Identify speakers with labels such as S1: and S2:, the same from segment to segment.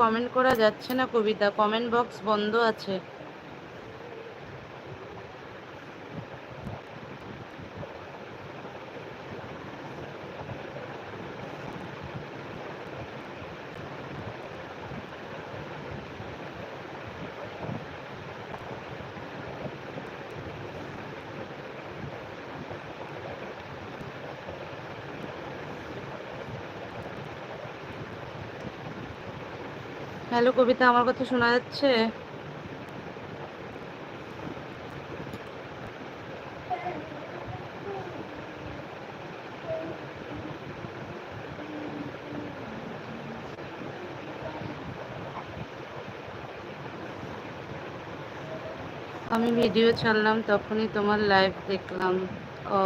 S1: Comment করা যাচ্ছে না কবিতা কমেন্ট বক্স বন্ধ আছে। হ্যালো কবিতা আমার কথা শোনা যাচ্ছে? আমি ভিডিও ছাড়লাম তখনই তোমার লাইভ দেখলাম। ও।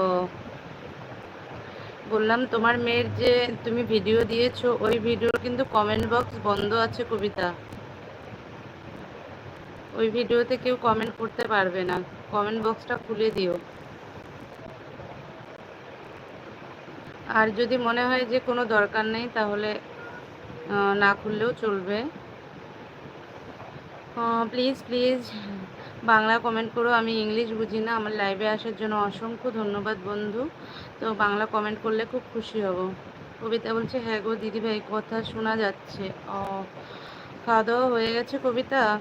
S1: বললাম, তোমার মেয়ের যে তুমি ভিডিও দিয়েছ, ওই ভিডিওর কিন্তু কমেন্ট বক্স বন্ধ আছে কবিতা। ওই ভিডিওতে কেউ কমেন্ট করতে পারবে না। কমেন্ট বক্সটা খুলে দিও। আর যদি মনে হয় যে কোনো দরকার নেই, তাহলে না খুললেও চলবে। প্লিজ প্লিজ বাংলা কমেন্ট করো, আমি ইংলিশ বুঝি না, আমার লাইভে আসার জন্য অসংখ্য ধন্যবাদ বন্ধু। তো বাংলা কমেন্ট করলে খুব খুশি হব। কবিতা বলছে হ্যাঁ গো দিদিভাই, কথা শোনা যাচ্ছে। ও খাওয়া দাওয়া হয়ে গেছে কবিতা?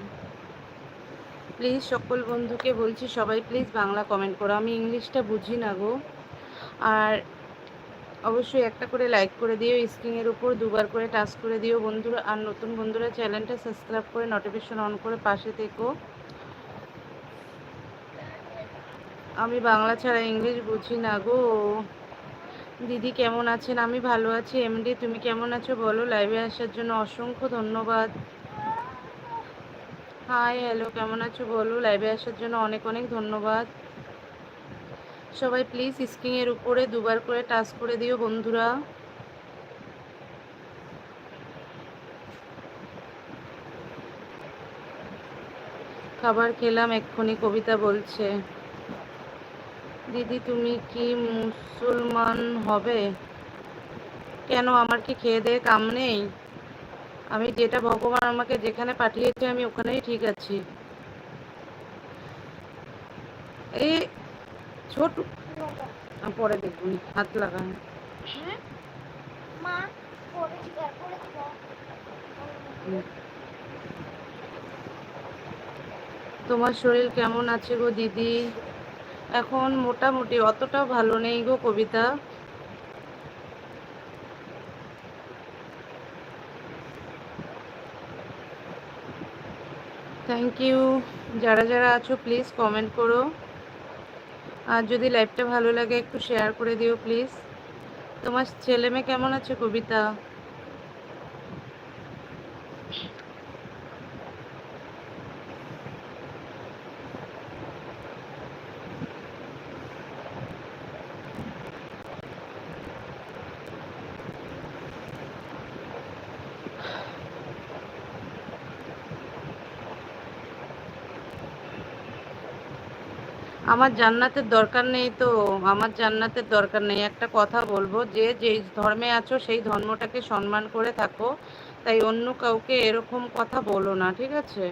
S1: প্লিজ সকল বন্ধুকে বলছি, সবাই প্লিজ বাংলা কমেন্ট করো। আমি ইংলিশটা বুঝি না গো। আর অবশ্যই একটা করে লাইক করে দিও স্ক্রিনের উপর দুবার করে টাচ করে দিও। বন্ধুরা, আর নতুন বন্ধুরা চ্যানেলটা সাবস্ক্রাইব করে নোটিফিকেশন অন করে পাশে থেকো। আমি বাংলা ছাড়া ইংলিশ বুঝি না গো। দিদি কেমন আছেন? আমি ভালো আছি। এমডি তুমি কেমন আছো? বলো লাইভে আসার জন্য অসংখ্য ধন্যবাদ। হাই হ্যালো কেমন আছো? বলো লাইভে আসার জন্য অনেক অনেক ধন্যবাদ। সবাই প্লিজ স্ক্রিনের উপরে দুবার করে টাচ করে দিও বন্ধুরা। খাবার খেলাম, এক্ষুনি কবিতা বলছে। দিদি, তুমি কি মুসলমান হবে? কেন আমার কি খেয়ে দিয়ে কাম নেই? আমি যেটা ভগবান আমাকে যেখানে পাঠিয়েছে, আমি ওখানেই ঠিক আছি। এই ছোট। পরে দেখুন হাত লাগান। তোমার শরীর কেমন আছে গো দিদি? এখন মোটামুটি অতটা ভালো নেই গো কবিতা। থ্যাংক ইউ যারা যারা আছো প্লিজ কমেন্ট করো। আর যদি লাইভটা ভালো লাগে একটু শেয়ার করে দিও প্লিজ তোমার ছেলে মেয়ে কেমন আছে, কবিতা? আমার জান্নাতের দরকার নেই তো, আমার জান্নাতের দরকার নেই। একটা কথা বলব, যে যেই ধর্মে আছো সেই ধর্মটাকে সম্মান করে থাকো, তাই অন্য কাউকে এরকম কথা বলো না, ঠিক আছে?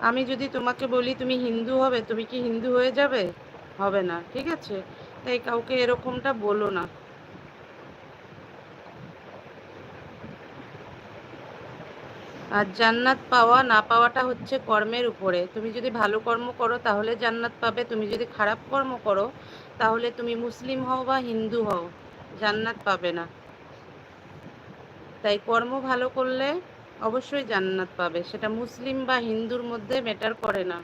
S1: আমি যদি তোমাকে বলি তুমি হিন্দু হবে, তুমি কি হিন্দু হয়ে যাবে? হবে না, ঠিক আছে? তাই কাউকে এরকমটা বলো না। আর জান্নাত পাওয়া না পাওয়াটা হচ্ছে কর্মের উপরে। তুমি যদি ভালো কর্ম করো, তাহলে জান্নাত পাবে। তুমি যদি খারাপ কর্ম করো, তাহলে তুমি মুসলিম হও বা হিন্দু হও, জান্নাত পাবে না। তাই কর্ম ভালো করলে অবশ্যই জান্নাত পাবে। সেটা মুসলিম বা হিন্দুর মধ্যে ম্যাটার করে না।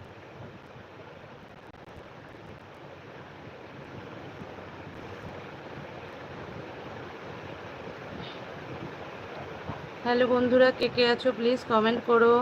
S1: হ্যালো বন্ধুরা কে কে আছো প্লিজ কমেন্ট করো।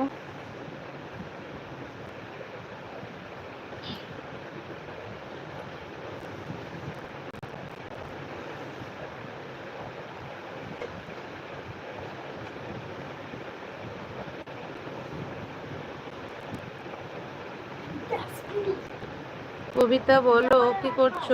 S1: কবিতা বলো কি করছ?